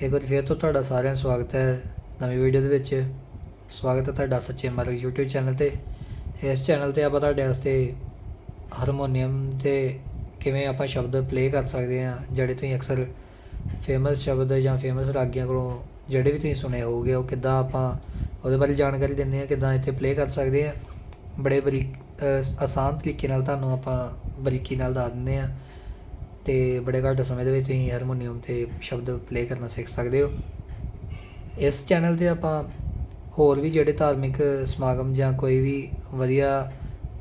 ਇੱਕ ਵਾਰ ਫਿਰ ਤੋਂ ਤੁਹਾਡਾ ਸਾਰਿਆਂ ਦਾ ਸਵਾਗਤ ਹੈ ਨਵੀਂ ਵੀਡੀਓ ਦੇ ਵਿੱਚ। ਸਵਾਗਤ ਹੈ ਤੁਹਾਡਾ ਸੱਚੇ ਮਾਰਗ YouTube ਚੈਨਲ ਤੇ। ਇਸ ਚੈਨਲ ਤੇ ਆਪਾਂ ਤੁਹਾਡੇ ਵਾਸਤੇ ਹਾਰਮੋਨੀਅਮ ਤੇ ਕਿਵੇਂ ਆਪਾਂ ਸ਼ਬਦ ਪਲੇ ਕਰ ਸਕਦੇ ਹਾਂ, ਜਿਹੜੇ ਤੁਸੀਂ ਅਕਸਰ ਫੇਮਸ ਸ਼ਬਦ ਜਾਂ ਫੇਮਸ ਰਾਗੀਆਂ ਕੋਲੋਂ ਜਿਹੜੇ ਵੀ ਤੁਸੀਂ ਸੁਣੇ ਹੋਵੋਗੇ, ਉਹ ਕਿੱਦਾਂ ਆਪਾਂ ਉਹਦੇ ਬਾਰੇ ਜਾਣਕਾਰੀ ਦਿੰਦੇ ਹਾਂ, ਕਿੱਦਾਂ ਇੱਥੇ ਪਲੇ ਕਰ ਸਕਦੇ ਹਾਂ। ਬੜੇ ਬਰੀਕ ਆਸਾਨ ਤਰੀਕੇ ਨਾਲ ਤੁਹਾਨੂੰ ਆਪਾਂ ਬਰੀਕੀ ਨਾਲ ਦੱਸ ਦਿੰਦੇ ਹਾਂ। ਤੇ ਬੜੇ ਘੱਟ ਸਮੇਂ ਦੇ ਵਿੱਚ ਤੁਸੀਂ ਹਾਰਮੋਨੀਅਮ ਤੇ ਸ਼ਬਦ ਪਲੇ ਕਰਨਾ ਸਿੱਖ ਸਕਦੇ ਹੋ। ਇਸ ਚੈਨਲ ਤੇ ਆਪਾਂ ਹੋਰ ਵੀ ਜਿਹੜੇ ਧਾਰਮਿਕ ਸਮਾਗਮ ਜਾਂ ਕੋਈ ਵੀ ਵਧੀਆ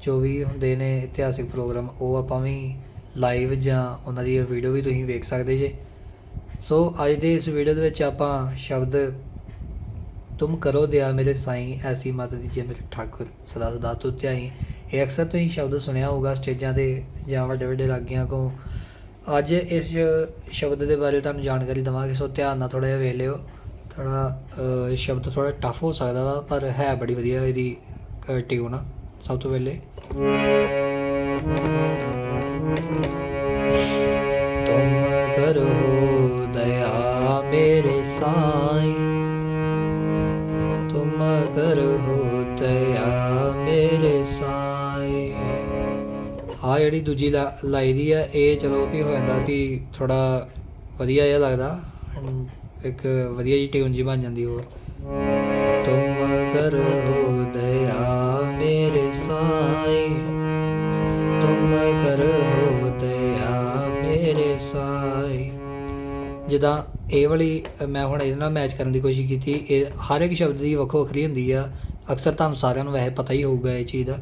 ਜੋ ਵੀ ਹੁੰਦੇ ਨੇ ਇਤਿਹਾਸਿਕ ਪ੍ਰੋਗਰਾਮ, ਉਹ ਆਪਾਂ ਵੀ ਲਾਈਵ ਜਾਂ ਉਹਨਾਂ ਦੀ ਵੀਡੀਓ ਵੀ ਤੁਸੀਂ ਵੇਖ ਸਕਦੇ ਜੇ। ਸੋ ਅੱਜ ਦੇ ਇਸ ਵੀਡੀਓ ਦੇ ਵਿੱਚ ਆਪਾਂ ਸ਼ਬਦ ਤੁਮ ਕਰੋ ਦਿਆ ਮੇਰੇ ਸਾਈਂ, ਐਸੀ ਮਤ ਦੀਜੇ ਮੇਰੇ ਠਾਕੁਰ, ਸਦਾ ਸਦਾ ਤੁ ਧਿਆਈ। ਇਹ ਅਕਸਰ ਤੁਸੀਂ ਸ਼ਬਦ ਸੁਣਿਆ ਹੋਊਗਾ ਸਟੇਜਾਂ ਤੇ ਜਾਂ ਵੱਡੇ ਵੱਡੇ ਰਾਗੀਆਂ ਕੋ ਅੱਜ ਇਸ ਸ਼ਬਦ ਦੇ ਬਾਰੇ ਤੁਹਾਨੂੰ ਜਾਣਕਾਰੀ ਦਵਾਂਗੇ, ਸੋ ਧਿਆਨ ਨਾਲ ਥੋੜਾ ਜਿਹਾ ਵੇਖ ਲਿਓ। ਥੋੜਾ ਇਹ ਸ਼ਬਦ ਥੋੜਾ ਟਫ ਹੋ ਸਕਦਾ ਵਾ, ਪਰ ਹੈ ਬੜੀ ਵਧੀਆ ਇਹਦੀ ਟਿਊਨ ਆ, ਸਭ ਤੋਂ ਪਹਿਲੇ। ਤੁਮ ਕਰੋ ਦਇਆ ਮੇਰੇ ਸਾਈਂ। ਤੁਮ ਕਰੋ ਦਇਆ ਮੇਰੇ ਸਾਈਂ। ਆ ਜਿਹੜੀ ਦੂਜੀ ਲਾ- ਲਾਈ ਦੀ ਆ, ਇਹ ਚਲੋ ਵੀ ਹੋ ਜਾਂਦਾ ਵੀ ਥੋੜਾ ਵਧੀਆ ਜਿਹਾ ਲੱਗਦਾ। ਇੱਕ ਵਧੀਆ ਜੀ ਟਿਊਨ ਜੀ ਬਣ ਜਾਂਦੀ ਹੋਰ। ਤੁਮ ਕਰੋ ਦਇਆ ਮੇਰੇ ਸਾਈ, ਤੁਮ ਕਰੋ ਦਇਆ ਮੇਰੇ ਸਾਈ। ਜਿੱਦਾਂ ਇਹ ਵਾਲੀ ਮੈਂ ਹੁਣ ਇਹਦੇ ਨਾਲ ਮੈਚ ਕਰਨ ਦੀ ਕੋਸ਼ਿਸ਼ ਕੀਤੀ, ਇਹ ਹਰ ਇੱਕ ਸ਼ਬਦ ਦੀ ਵੱਖੋ ਵੱਖਰੀ ਹੁੰਦੀ ਆ। ਅਕਸਰ ਤੁਹਾਨੂੰ ਸਾਰਿਆਂ ਨੂੰ ਵੈਸੇ ਪਤਾ ਹੀ ਹੋਊਗਾ ਇਹ ਚੀਜ਼ ਦਾ।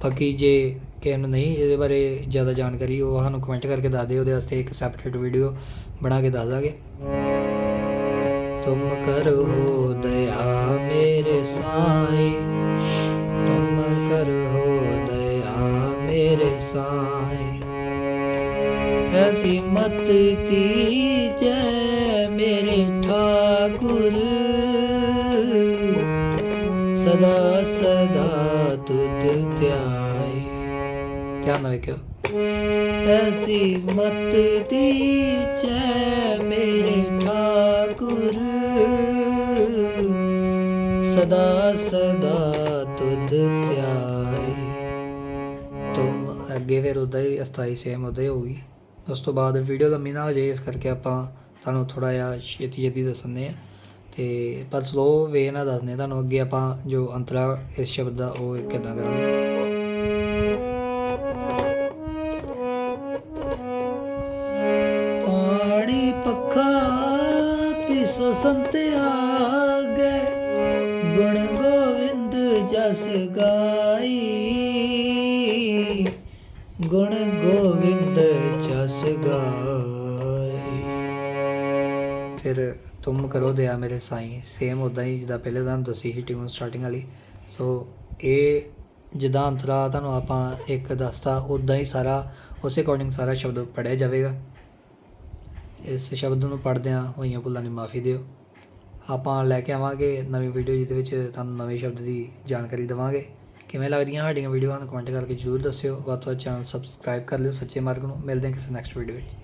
ਬਾਕੀ ਜੇ ਕਿਸੇ ਨੂੰ ਨਹੀਂ ਇਹਦੇ ਬਾਰੇ ਜ਼ਿਆਦਾ ਜਾਣਕਾਰੀ, ਉਹ ਸਾਨੂੰ ਕਮੈਂਟ ਕਰਕੇ ਦੱਸ ਦਿਓ, ਉਹਦੇ ਵਾਸਤੇ ਇੱਕ ਸੈਪਰੇਟ ਵੀਡੀਓ ਬਣਾ ਕੇ ਦੱਸ ਦਾਂਗੇ। ਤੁਮ ਕਰੋ ਦਇਆ ਮੇਰੇ ਸਾਈਂ, ਤੁਮ ਕਰੋ ਦਇਆ ਮੇਰੇ ਸਾਈਂ। ਐਸੀ ਮਤ ਦੀਜੈ ਮੇਰੇ ਠਾਕੁਰ। ਸਦਾ ਸਦਾ ਤੁਧ ਧਿਆਈ ਧਿਆਨ ਨਾਲ ਵੇਖਿਓ। ਐਸੀ ਮਤ ਦੀਜੈ ਮੇਰੇ ਠਾਕੁਰ। ਸਦਾ ਸਦਾ ਤੁਧ ਧਿਆਈ ਤੁਮ ਅੱਗੇ ਫਿਰ ਉਦਾਂ ਹੀ ਅਸਥਾਈ ਸੇਮ ਉਦਾਂ ਹੀ ਹੋਊਗੀ। ਉਸ ਤੋਂ ਬਾਅਦ ਵੀਡੀਓ ਲੰਮੀ ਨਾ ਹੋ ਜਾਏ, ਇਸ ਕਰਕੇ ਆਪਾਂ ਤੁਹਾਨੂੰ ਥੋੜਾ ਜਿਹਾ ਛੇਤੀ ਛੇਤੀ ਦੱਸਣੇ ਆ। ਤੇ ਪਰ ਸਲੋ ਵੇ ਨਾਲ ਦੱਸਨੇ ਤੁਹਾਨੂੰ ਅੱਗੇ ਆਪਾਂ ਜੋ ਅੰਤਰਾ ਇਸ ਸ਼ਬਦ ਦਾ ਉਹ ਕਿੱਦਾਂ ਕਰਾਂਗੇ। ਪਾਣੀ ਪੱਖਾ ਪਿਸੋ ਸੰਤ ਆਗੇ ਗੁਣ ਗੋਵਿੰਦ ਜਸ ਗਾਈ। ਗੁਣ ਗੋਵਿੰਦ ਜਸ ਗਾਈ। ਫਿਰ ਤੁਮ ਕਰੋ ਦਿਆ ਮੇਰੇ ਸਾਈਂ ਸੇਮ ਉਦਾਂ ਹੀ ਜਿੱਦਾਂ ਪਹਿਲੇ ਤੁਹਾਨੂੰ ਦੱਸੀ ਸੀ ਟਿਊਨ ਸਟਾਰਟਿੰਗ ਵਾਲੀ ਸੋ ਇਹ ਜਿੱਦਾਂ ਅੰਤਰਾ ਤੁਹਾਨੂੰ ਆਪਾਂ ਇੱਕ ਦੱਸਤਾ ਉਦਾਂ ਹੀ ਸਾਰਾ ਉਸੇ ਅਕੋਰਡਿੰਗ ਸਾਰਾ ਸ਼ਬਦ ਪੜਿਆ ਜਾਵੇਗਾ ਇਸ ਸ਼ਬਦ ਨੂੰ ਪੜ੍ਹਦਿਆਂ ਹੋਈਆਂ ਭੁੱਲਾਂ ਦੀ ਮਾਫੀ ਦਿਓ ਆਪਾਂ ਲੈ ਕੇ ਆਵਾਂਗੇ ਨਵੀਂ ਵੀਡੀਓ ਜਿਹਦੇ ਵਿੱਚ ਤੁਹਾਨੂੰ ਨਵੇਂ ਸ਼ਬਦ ਦੀ ਜਾਣਕਾਰੀ ਦੇਵਾਂਗੇ ਕਿਵੇਂ ਲੱਗਦੀਆਂ ਸਾਡੀਆਂ ਵੀਡੀਓਆਂ ਨੂੰ ਕਮੈਂਟ ਕਰਕੇ ਜਰੂਰ ਦੱਸਿਓ ਵੱਧ ਤੋਂ ਵੱਧ ਚੈਨਲ ਸਬਸਕ੍ਰਾਈਬ ਕਰ ਲਿਓ ਸੱਚੇ ਮਾਰਗ ਨੂੰ ਮਿਲਦੇ ਹਾਂ ਕਿਸੇ ਨੈਕਸਟ ਵੀਡੀਓ ਵਿੱਚ